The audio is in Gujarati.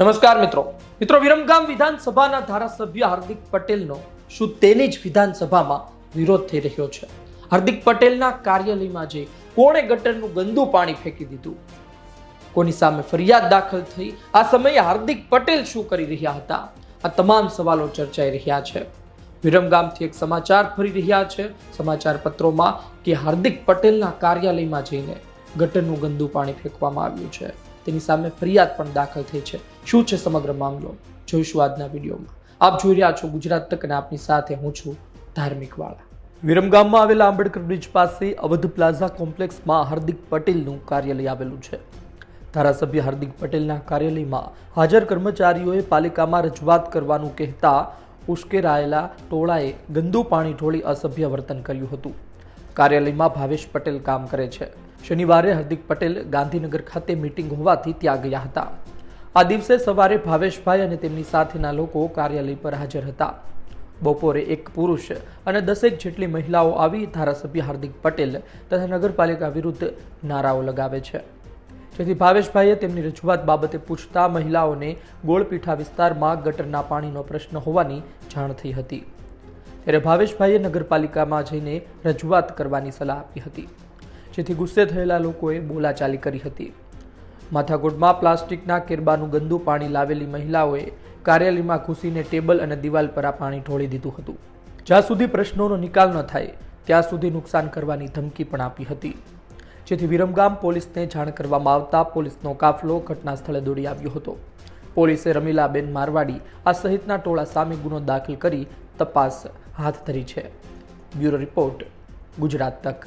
નમસ્કાર મિત્રો. મિત્રો, વિરમગામ વિધાનસભાના ધારાસભ્ય હાર્દિક પટેલનો શું તેની જ વિધાનસભામાં વિરોધ થઈ રહ્યો છે? હાર્દિક પટેલના કાર્યાલયમાં જઈ કોણે ગટરનું ગંદુ પાણી ફેંકી દીધું? કોની સામે ફરિયાદ દાખલ થઈ? આ સમયે હાર્દિક પટેલ શું કરી રહ્યા હતા? આ તમામ સવાલો ચર્ચાઈ રહ્યા છે. વિરમગામથી એક સમાચાર ફરી રહ્યા છે. સમાચાર પત્રોમાં કે હાર્દિક પટેલના કાર્યાલયમાં જઈને ગટરનું ગંદુ પાણી ફેંકવામાં આવ્યું છે. તેની સામે ફરિયાદ પણ દાખલ થઈ છે. શું છે સમગ્ર મામલો? જોઈશું આજના વિડીયોમાં. આપ જોઈ રહ્યા છો ગુજરાત તક અને આપની સાથે હું છું ધાર્મિક વાળા. વિરમગામમાં આવેલા આંબેડકર બ્રિજ પાસે અવધ પ્લાઝા કોમ્પ્લેક્સમાં હાર્દિક પટેલનું કાર્યાલય આવેલું છે. ધારાસભ્ય હાર્દિક પટેલના કાર્યાલયમાં હાજર કર્મચારીઓએ પાલિકામાં રજૂઆત કરવાનું કહેતા ઉશ્કેરાયેલા ટોળાએ ગંદુ પાણી ઢોળી અસભ્ય વર્તન કર્યું હતું. કાર્યાલયમાં ભાવેશ પટેલ કામ કરે છે. શનિવારે હાર્દિક પટેલ ગાંધીનગર ખાતે મીટિંગ હોવાથી ત્યાં ગયા હતા. આ દિવસે સવારે ભાવેશભાઈ અને તેમની સાથેના લોકો કાર્યાલય પર હાજર હતા. બપોરે એક પુરુષ અને દસેક જેટલી મહિલાઓ આવી ધારાસભ્ય હાર્દિક પટેલ તથા નગરપાલિકા વિરુદ્ધ નારાઓ લગાવે છે. જેથી ભાવેશભાઈએ તેમની રજૂઆત બાબતે પૂછતા મહિલાઓને ગોળપીઠા વિસ્તારમાં ગટરના પાણીનો પ્રશ્ન હોવાની જાણ થઈ હતી. ત્યારે ભાવેશભાઈએ નગરપાલિકામાં જઈને રજૂઆત કરવાની સલાહ આપી હતી. જેથી ગુસ્સે થયેલા લોકોએ બોલાચાલી કરી હતી. માથાકૂટમાં પ્લાસ્ટિકના કેરબાનું ગંદુ પાણી લાવેલી મહિલાઓએ કાર્યાલયમાં ઘૂસીને ટેબલ અને દિવાલ પર આ પાણી ઢોળી દીધું હતું. જ્યાં સુધી પ્રશ્નોનો નિકાલ ન થાય, ત્યાં સુધી નુકસાન કરવાની ધમકી પણ આપી હતી. જેથી વિરમગામ પોલીસને જાણ કરવામાં આવતા પોલીસનો કાફલો ઘટના સ્થળે દોડી આવ્યો હતો. પોલીસે રમીલાબેન મારવાડી, આ સહિતના ટોળા સામે ગુનો દાખલ કરી તપાસ હાથ ધરી છે. બ્યુરો રિપોર્ટ, ગુજરાત તક.